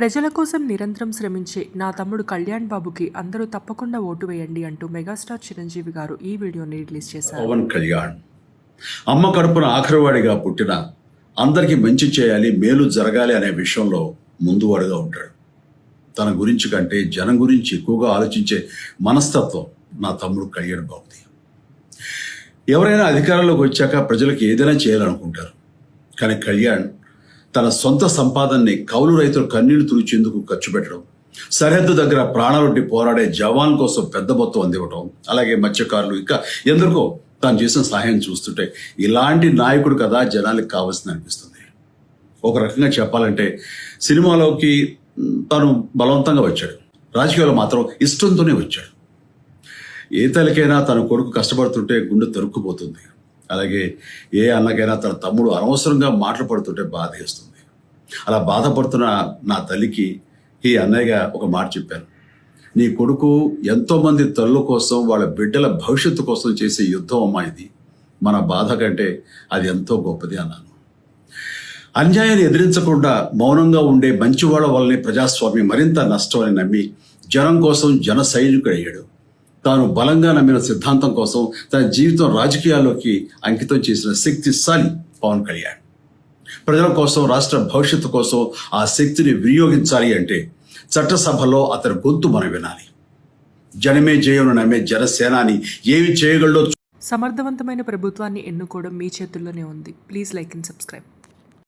ప్రజల కోసం నిరంతరం శ్రమించే నా తమ్ముడు కళ్యాణ్ బాబుకి అందరూ తప్పకుండా ఓటు వేయండి అంటూ మెగాస్టార్ చిరంజీవి గారు ఈ వీడియోని రిలీజ్ చేశారు. పవన్ కళ్యాణ్ అమ్మ కడుపున ఆఖరివాడిగా పుట్టిన అందరికీ మంచి చేయాలి మేలు జరగాలి అనే విషయంలో ముందువాడుగా ఉంటాడు. తన గురించి కంటే జనం గురించి ఎక్కువగా ఆలోచించే మనస్తత్వం నా తమ్ముడు కళ్యాణ్ బాబుది. ఎవరైనా అధికారంలోకి వచ్చాక ప్రజలకు ఏదైనా చేయాలనుకుంటారు. కానీ కళ్యాణ్ తన సొంత సంపాదనని కౌలు రైతులు కన్నీళ్ళు తుడిచేందుకు ఖర్చు పెట్టడం సరిహద్దు దగ్గర ప్రాణాలొడ్డి పోరాడే జవాన్ కోసం పెద్ద మొత్తం అందివ్వటం అలాగే మత్స్యకారులు ఇంకా ఎందరికో తాను చేసిన సహాయం చూస్తుంటే ఇలాంటి నాయకుడు కదా జనాలకు కావాల్సింది అనిపిస్తుంది. ఒక రకంగా చెప్పాలంటే సినిమాలోకి తను బలవంతంగా వచ్చాడు. రాజకీయాల్లో మాత్రం ఇష్టంతోనే వచ్చాడు. ఏ తలకైనా తన కొడుకు కష్టపడుతుంటే గుండె తరుక్కుపోతుంది. అలాగే ఏ అన్నకైనా తన తమ్ముడు అనవసరంగా మాటలు పడుతుంటే బాధ వేస్తుంది. అలా బాధపడుతున్న నా తల్లికి ఈ అన్నయ్యగా ఒక మాట చెప్పాను. నీ కొడుకు ఎంతోమంది తల్లుల కోసం వాళ్ళ బిడ్డల భవిష్యత్తు కోసం చేసే యుద్ధం అమ్మా ఇది. మన బాధ కంటే అది ఎంతో గొప్పది అన్నాను. అన్యాయాన్ని ఎదిరించకుండా మౌనంగా ఉండే మంచివాళ్ళ వల్లనే ప్రజాస్వామ్యం మరింత నష్టమని నమ్మి జనం కోసం జన సైనికుడు అయ్యాడు. తాను బలంగా నమ్మిన సిద్ధాంతం కోసం తన జీవితం రాజకీయాల్లోకి అంకితం చేసిన శక్తిశాలి పవన్ కళ్యాణ్. ప్రజల కోసం రాష్ట్ర భవిష్యత్తు కోసం ఆ శక్తిని వినియోగించాలి అంటే చట్టసభలో అతని గొంతు మనం వినాలి. జనమే జయను నమ్మే జనసేనాని ఏమి చేయగలడో సమర్థవంతమైన ప్రభుత్వాన్ని ఎన్నుకోవడం మీ చేతుల్లోనే ఉంది. Please like and subscribe.